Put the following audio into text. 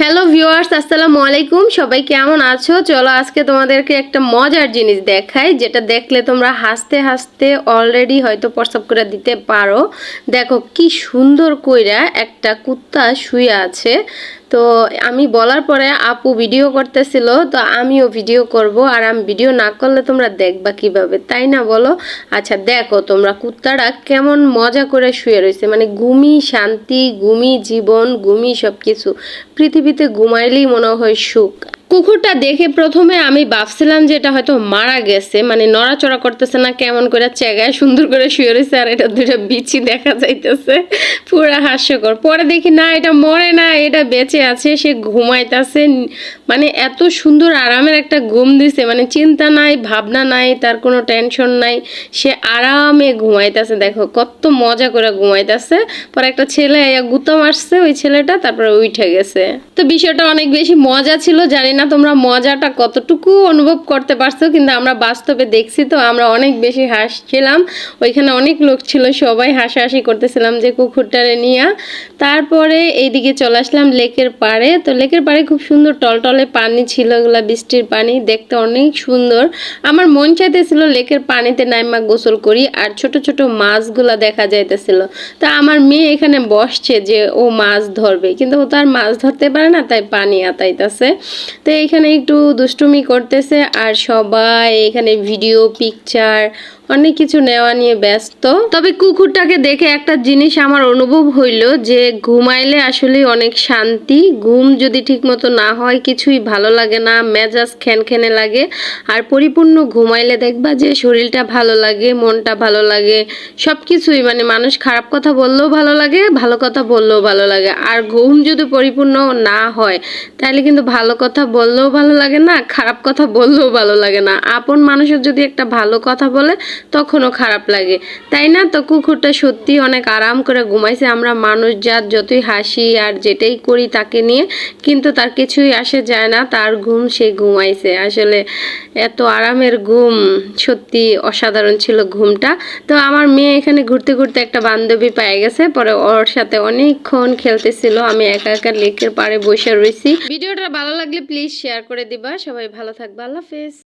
Hello viewers আসসালামু আলাইকুম। সবাই কেমন আছো? চলো আজকে তোমাদেরকে একটা মজার জিনিস দেখাই, যেটা দেখলে তোমরা হাসতে হাসতে অলরেডি হয়তো প্রস্তাব করে দিতে পারো। দেখো কি সুন্দর কইরা একটা কুত্তা শুয়ে আছে। তো আমি বলার পরে আপু ভিডিও করতেছিল, তো আমিও ভিডিও করব। আর আমি ভিডিও না করলে তোমরা দেখবা কীভাবে, তাই না বলো? আচ্ছা দেখো তোমরা কুত্তাটা কেমন মজা করে শুয়ে রয়েছে। মানে ঘুমি শান্তি ঘুমি জীবন ঘুমি সব কিছু পৃথিবীতে ঘুমাইলেই মনে হয় সুখ। কুকুরটা দেখে প্রথমে আমি ভাবছিলাম যে এটা হয়তো মারা গেছে মানে নড়াচড়া করতেছে না, কেমন করে চেগায় সুন্দর করে শুয়ে রয়েছে, আর এটা দুটা বিচি দেখা যাইতেছে। পুরা হাস্যকর। পরে দেখি, না, এটা মরে না, এটা বেঁচে আছে, সে ঘুমাইতেছে। মানে এত সুন্দর আরামের একটা ঘুম দিছে মানে চিন্তা নাই, ভাবনা নাই, তার কোনো টেনশন নাই। সে আরামে ঘুমাইতেছে, দেখো, কত মজা করে ঘুমাইতেছে। পরে একটা ছেলে আইয়া আসছে ওই ছেলেটা, তারপরে উঠে গেছে। তো বিষয়টা অনেক বেশি মজা ছিল, জানি না তোমরা মজাটা কতটুকু অনুভব করতে পারছ, কিন্তু আমরা বাস্তবে দেখছি তো, আমরা অনেক বেশি হাসছিলাম। ওইখানে অনেক লোক ছিল, সবাই হাসাহাসি করতেছিলাম যে কুকুরটারে নিয়ে। তারপরে এইদিকে চলে আসলাম লেকের পাড়ে। তো লেকের পাড়ে খুব সুন্দর টলটলে পানি ছিল ওগুলা বৃষ্টির পানি, দেখতে অনেক সুন্দর। আমার মন চাইতেছিল লেকের পানিতে নাইমা গোসল করি, আর ছোট ছোট মাছগুলা দেখা যাইতেছিল। তা আমার মেয়ে এখানে বসছে যে ও মাছ ধরবে, কিন্তু ও তার মাছ ধরতে পারে না, তাই পানি আতাইতেছে। তো এখানে একটু দুষ্টুমি করতেছে আর সবাই এখানে ভিডিও পিকচার অনেক কিছু নেওয়া নিয়ে ব্যস্ত। তবে কুকুরটাকে দেখে একটা জিনিস আমার অনুভব হইল যে ঘুমাইলে আসলে অনেক শান্তি। ঘুম যদি ঠিকমতো না হয় কিছুই ভালো লাগে না, মেজাজ খ্যানখ্যানে লাগে। আর পরিপূর্ণ ঘুমাইলে দেখবা যে শরীরটা ভালো লাগে, মনটা ভালো লাগে। সব কিছুই মানে মানুষ খারাপ কথা বললেও ভালো লাগে, ভালো কথা বললেও ভালো লাগে। আর ঘুম যদি পরিপূর্ণ না হয় তাহলে কিন্তু ভালো কথা বললেও ভালো লাগে না, খারাপ কথা বললেও ভালো লাগে না। আপন মানুষের যদি একটা ভালো কথা বলে তখনও খারাপ লাগে। তাই না? তো কুকুরটা সত্যি অনেক আরাম করে ঘুমাইছে। আমরা মানুষ, জাত, যতই হাসি আর যেটাই করি তাকে নিয়ে, কিন্তু তার কিছুই আসে যায় না। তার ঘুম সে ঘুমাইছে। আসলে এত আরামের ঘুম, সত্যি অসাধারণ ছিল ঘুমটা। তো আমার মেয়ে এখানে ঘুরতে ঘুরতে একটা বান্ধবী পেয়ে গেছে। পরে ওর সাথে অনেকক্ষণ খেলতেছিল। আমি একা একা লেকের পাড়ে বসে রয়েছি ভিডিওটা ভালো লাগলে প্লিজ শেয়ার করে দিবা। সবাই ভালো থাকবা। আল্লাহ হাফেজ।